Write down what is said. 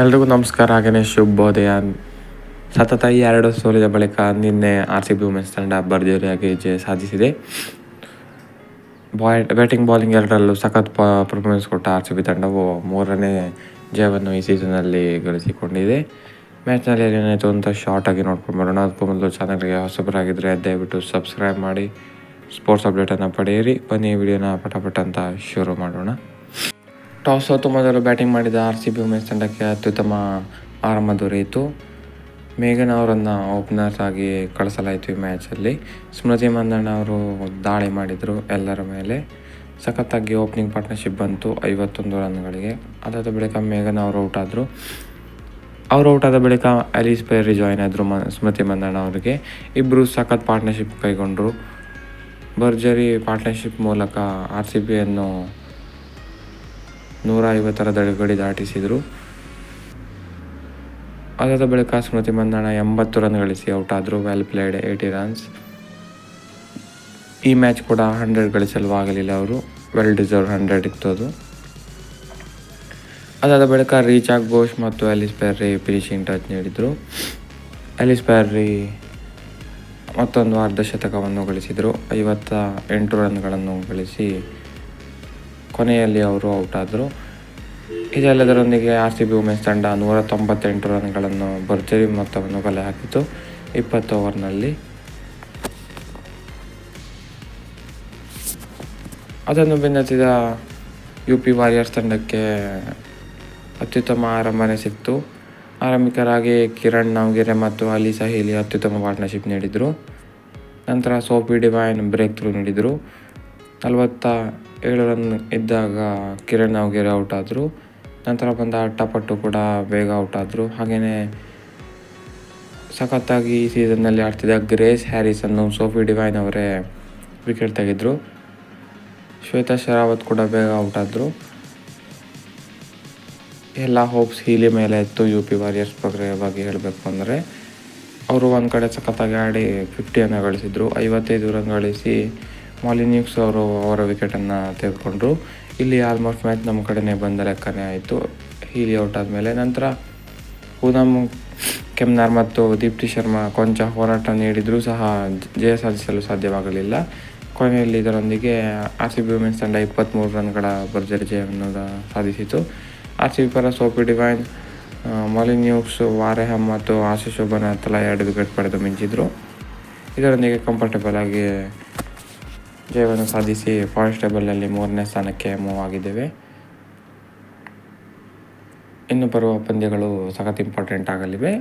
ಎಲ್ರಿಗೂ ನಮಸ್ಕಾರ ಹಾಗೆಯೇ ಶುಭೋದಯ. ಸತತ ಎರಡು ಸೋಲಿದ ಬಳಿಕ ನಿನ್ನೆ ಆರ್ ಸಿ ಬಿ ವುಮೆನ್ಸ್ ತಂಡ ಭರ್ಜರಿಯಾಗಿ ಜಯ ಸಾಧಿಸಿದೆ. ಬಾಯ್ ಬ್ಯಾಟಿಂಗ್ ಬೌಲಿಂಗ್ ಎರಡರಲ್ಲೂ ಸಖತ್ ಪರ್ಫಾರ್ಮೆನ್ಸ್ ಕೊಟ್ಟ ಆರ್ ಸಿ ಬಿ ತಂಡವು ಮೂರನೇ ಜಯವನ್ನು ಈ ಸೀಸನಲ್ಲಿ ಗಳಿಸಿಕೊಂಡಿದೆ. ಮ್ಯಾಚ್ನಲ್ಲಿ ಏನೇನಾಯಿತು ಅಂತ ಶಾರ್ಟಾಗಿ ನೋಡ್ಕೊಂಡು ಬರೋಣ. ಅದಕ್ಕೂ ಮೊದಲು ಚಾನಲ್ಗೆ ಹೊಸಬರಾಗಿದ್ದರೆ ದಯವಿಟ್ಟು ಸಬ್ಸ್ಕ್ರೈಬ್ ಮಾಡಿ ಸ್ಪೋರ್ಟ್ಸ್ ಅಪ್ಡೇಟನ್ನು ಪಡೆಯಿರಿ. ಬನ್ನಿ ವಿಡಿಯೋನ ಪಟಪಟ ಅಂತ ಶುರು ಮಾಡೋಣ. ಟಾಸ್ ಸೋತು ಮೊದಲು ಬ್ಯಾಟಿಂಗ್ ಮಾಡಿದ ಆರ್ ಸಿ ಬಿ ವುಮೆನ್ಸ್ ತಂಡಕ್ಕೆ ಅತ್ಯುತ್ತಮ ಆರಂಭ ದೊರೆಯಿತು. ಮೇಘನ್ ಅವರನ್ನು ಓಪನರ್ಸ್ ಆಗಿ ಕಳಿಸಲಾಯಿತು ಈ ಮ್ಯಾಚಲ್ಲಿ ಸ್ಮೃತಿ ಮಂದಣ್ಣ ಅವರು ದಾಳಿ ಮಾಡಿದರು ಎಲ್ಲರ ಮೇಲೆ. ಸಖತ್ತಾಗಿ ಓಪನಿಂಗ್ ಪಾರ್ಟ್ನರ್ಶಿಪ್ ಬಂತು ಐವತ್ತೊಂದು ರನ್ಗಳಿಗೆ. ಅದಾದ ಬಳಿಕ ಮೇಘನ್ ಅವರು ಔಟ್ ಆದರು. ಅವರು ಔಟ್ ಆದ ಬಳಿಕ ಅಲೀಸ್ ಪೇರಿ ಜಾಯ್ನ್ ಆದರು ಮ, ಸ್ಮೃತಿ ಮಂದಣ್ಣ ಅವರಿಗೆ. ಇಬ್ಬರು ಸಖತ್ ಪಾರ್ಟ್ನರ್ಶಿಪ್ ಕೈಗೊಂಡರು. ಭರ್ಜರಿ ಪಾರ್ಟ್ನರ್ಶಿಪ್ ಮೂಲಕ ಆರ್ ಸಿ ಬಿಯನ್ನು ನೂರ ಐವತ್ತರ ಗಡಿ ದಾಟಿಸಿದರು. ಅದಾದ ಬಳಿಕ ಸ್ಮೃತಿ ಮಂದಣ್ಣ ಎಂಬತ್ತು ರನ್ ಗಳಿಸಿ ಔಟ್ ಆದರು. ವೆಲ್ ಪ್ಲೇಡ್ ಏಯ್ಟಿ ರನ್ಸ್ ಈ ಮ್ಯಾಚ್ ಕೂಡ ಹಂಡ್ರೆಡ್ ಗಳಿಸಲು ಆಗಲಿಲ್ಲ ಅವರು. ವೆಲ್ ಡಿಸರ್ವ್ ಹಂಡ್ರೆಡ್ ಇತ್ತು ಅದು ಅದಾದ ಬಳಿಕ ರೀಚಾಕ್ ಘೋಷ್ ಮತ್ತು ಅಲಿಸ್ ಪ್ಯಾರ್ರಿ ಫಿನಿಶಿಂಗ್ ಟಚ್ ನೀಡಿದರು. ಅಲಿಸ್ ಪ್ಯಾರ್ರಿ ಮತ್ತೊಂದು ಅರ್ಧ ಶತಕವನ್ನು ಗಳಿಸಿದರು. ಐವತ್ತ ಎಂಟು ರನ್ಗಳನ್ನು ಗಳಿಸಿ ಕೊನೆಯಲ್ಲಿ ಅವರು ಔಟ್ ಆದರು. ಇದೆಲ್ಲದರೊಂದಿಗೆ ಆರ್ ಸಿ ಬಿ ವುಮೆನ್ಸ್ ತಂಡ ನೂರ ತೊಂಬತ್ತೆಂಟು ರನ್ಗಳನ್ನು ಭರ್ಜರಿ ಮೊತ್ತವನ್ನು ಕಲೆ ಹಾಕಿತು ಇಪ್ಪತ್ತು ಓವರ್ನಲ್ಲಿ. ಅದನ್ನು ಬೆನ್ನತ್ತಿದ ಯು ಪಿ ವಾರಿಯರ್ಸ್ ತಂಡಕ್ಕೆ ಅತ್ಯುತ್ತಮ ಆರಂಭನೆ ಸಿಕ್ತು. ಆರಂಭಿಕರಾಗಿ ಕಿರಣ್ ನಾವ್ಗೆರೆ ಮತ್ತು ಅಲಿ ಸಹೇಲಿ ಅತ್ಯುತ್ತಮ ಪಾರ್ಟ್ನರ್ಶಿಪ್ ನೀಡಿದರು. ನಂತರ ಸೋಪಿ ಡಿವೈನ್ ಬ್ರೇಕ್ ಥ್ರೂ ನೀಡಿದರು. ನಲವತ್ತ ಏಳು ರನ್ ಇದ್ದಾಗ ಕಿರಣ್ ನಾವ್ಗೆರೆ ಔಟ್ ಆದರು. ನಂತರ ಬಂದ ಅಟ್ಟಪಟ್ಟು ಕೂಡ ಬೇಗ ಔಟ್ ಆದರು. ಹಾಗೆಯೇ ಸಖತ್ತಾಗಿ ಈ ಸೀಸನ್ನಲ್ಲಿ ಆಡ್ತಿದ್ದ ಗ್ರೇಸ್ ಹ್ಯಾರಿಸನ್ನು ಸೋಫಿ ಡಿವೈನ್ ಅವರೇ ವಿಕೆಟ್ ತೆಗೆದರು. ಶ್ವೇತಾ ಶರಾವತ್ ಕೂಡ ಬೇಗ ಔಟ್ ಆದರು. ಎಲ್ಲ ಹೋಪ್ಸ್ ಹೀಲಿ ಮೇಲೆ ಇತ್ತು ಯು ಪಿ ವಾರಿಯರ್ಸ್ ಬಗ್ಗೆ ಬಗ್ಗೆ ಹೇಳಬೇಕು ಅಂದರೆ, ಅವರು ಒಂದು ಕಡೆ ಸಖತ್ತಾಗಿ ಆಡಿ ಫಿಫ್ಟಿಯನ್ನು ಗಳಿಸಿದರು. ಐವತ್ತೈದು ರನ್ ಗಳಿಸಿ ಮಾಲಿನ್ಯೂಕ್ಸ್ ಅವರು ಅವರ ವಿಕೆಟನ್ನು ತೆಗೆದುಕೊಂಡ್ರು. ಇಲ್ಲಿ ಆಲ್ಮೋಸ್ಟ್ ಮ್ಯಾಚ್ ನಮ್ಮ ಕಡೆನೇ ಬಂದ ಲೆಕ್ಕನೇ ಆಯಿತು. ಹೀಲಿ ಔಟ್ ಆದಮೇಲೆ ನಂತರ ಪೂನಮ್ ಕೆಮ್ನಾರ್ ಮತ್ತು ದೀಪ್ತಿ ಶರ್ಮಾ ಕೊಂಚ ಹೋರಾಟ ನೀಡಿದರೂ ಸಹ ಜಯ ಸಾಧಿಸಲು ಸಾಧ್ಯವಾಗಲಿಲ್ಲ. ಕೊನೆಯಲ್ಲಿ ಇದರೊಂದಿಗೆ ಆರ್ ಸಿ ಬಿ ವುಮೆನ್ಸ್ ತಂಡ ಇಪ್ಪತ್ತ್ಮೂರು ರನ್ಗಳ ಭರ್ಜರಿ ಜಯವನ್ನು ಸಾಧಿಸಿತು. ಆರ್ ಸಿ ಬಿ ಪರ ಸೋಪಿ ಡಿವೈನ್ ಮಾಲಿನ್ಯೂಕ್ಸ್ ವಾರೆಹಮ್ ಮತ್ತು ಆಶಿಶ್ ಶೋಭನ ತಲಾ ಎರಡು ವಿಕೆಟ್ ಪಡೆದು ಮಿಂಚಿದ್ರು. ಇದರೊಂದಿಗೆ ಕಂಫರ್ಟೇಬಲ್ ಆಗಿ ಜಯವನ್ನು ಸಾಧಿಸಿ ಪಾಯಿಂಟ್ಸ್ ಟೇಬಲ್ನಲ್ಲಿ ಮೂರನೇ ಸ್ಥಾನಕ್ಕೆ ಮೂವ್ ಆಗಿದ್ದೇವೆ. ಇನ್ನು ಬರುವ ಪಂದ್ಯಗಳು ಸಖತ್ ಇಂಪಾರ್ಟೆಂಟ್ ಆಗಲಿವೆ.